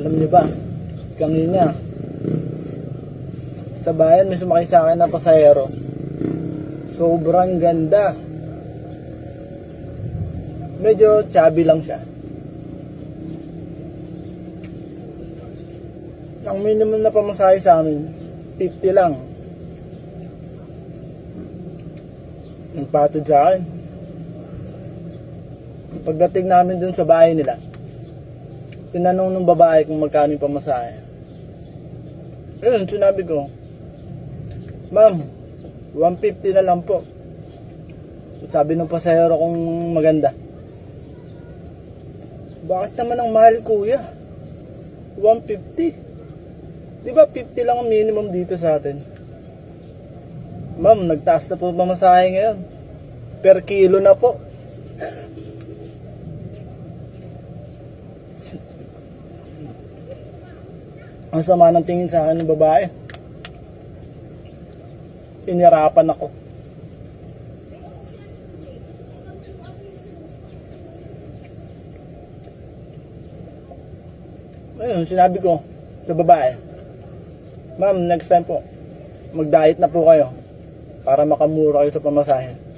Alam niyo ba, kanina, sa bayan may sumakay sa akin na pasahero. Sobrang ganda. Medyo chubby lang siya. Ang minimum na pamasahe sa amin, 50 lang. Nagpatod sa akin. Pagdating namin dun sa bahay nila, tinanong ng babae kung magkano yung pamasahe. Ayun, sinabi ko, Ma'am, 150 na lang po. Sabi ng pasahero kong maganda. Bakit naman ang mahal kuya? 150. Di ba 50 lang ang minimum dito sa atin? Ma'am, nagtaas na po pamasahe ngayon. Per kilo na po. Ang sama ng tingin sa akin ng babae. Inirapan ako. Ayun, sinabi ko sa babae, Ma'am, next time po, mag-diet na po kayo para makamura kayo sa pamasahe.